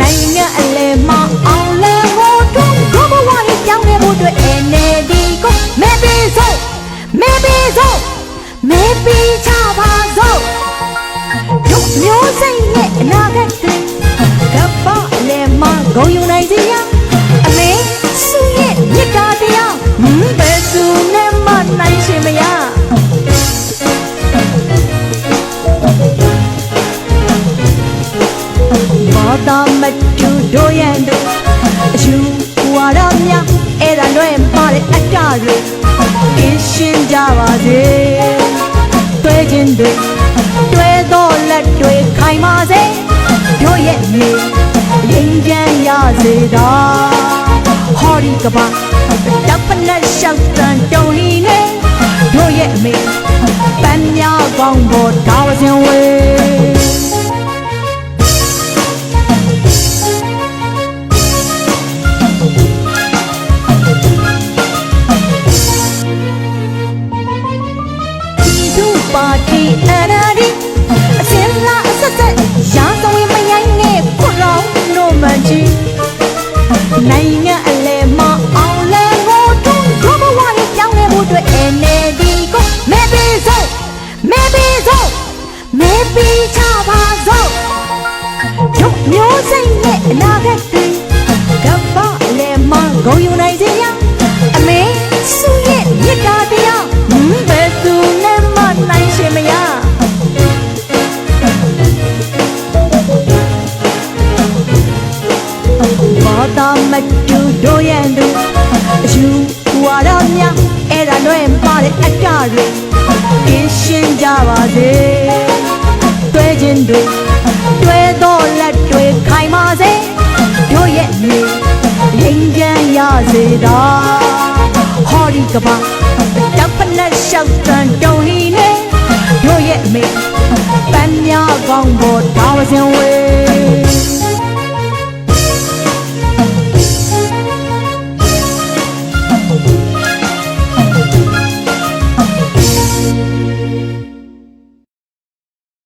နိုင်ငံအလဲမှာအောင်လဲမို့တွန်းဘဘဝလေးပြောင်းလဲဖို့အတွက် NLD ကိုမဲပေးစို့မဲပေးစို့မဲပေးချပါစို့တို့မျိုးစိတ်နဲ့အနာဂတ်တွေကပ္ပလဲမှာဂုံယူနိုင်စီရ ဘာသာမတူတို့ရဲ့တို့အယူဝါဒများအဲ့ဒါလွဲပါတဲ့အတ္တတွေကင်းရှင်းကြပါစေတွေ့ခြင်းတွေတွေ့သောလက်တွေခိုင်ပါစေတို့ရဲ့မြေရင်ချမ်းရစေသာဟောဒီကပါတပ်ပနတ်ရှောက်တန်တုံလီနေတို့ရဲ့အမေပန်းများကောင်းပေါ်ဒါဝစင်ဝေး ပြည်သူပါတီအရာဒီအစင်လာအဆက်ဆက်ရာဇဝင်မယိုင်းနဲ့ခုလောင်းနိုမန်ကြီးနိုင်ငံအလဲမှာအောင်လဲကိုတွန်းဒုဘဝလေးပြောင်းလဲဖို့အတွက် NLD ကိုမဲပေးစို့မဲပေးစို့မဲပေးချပါစို့တို့မျိုးစိတ်နဲ့အနာဂတ်တွေကပ္ပလဲမှာဂုံယူနို သာမတူတို့ရဲ့တို့အယူဝါဒများအဲ့ဒါလွဲပါတဲ့အတ္တတွေကင်းရှင်းကြပါစေတွေ့ခြင်းတွေတွေ့သောလက်တွေခိုင်ပါစေတို့ရဲ့မြေရင်ချမ်းရစေသာဟောဒီကပါတပ်ပနတ်လျှောက်တန်တုံလီနေတို့ရဲ့အမေပန်းများကောင်းပေါ်ဒါဝစင်ဝေး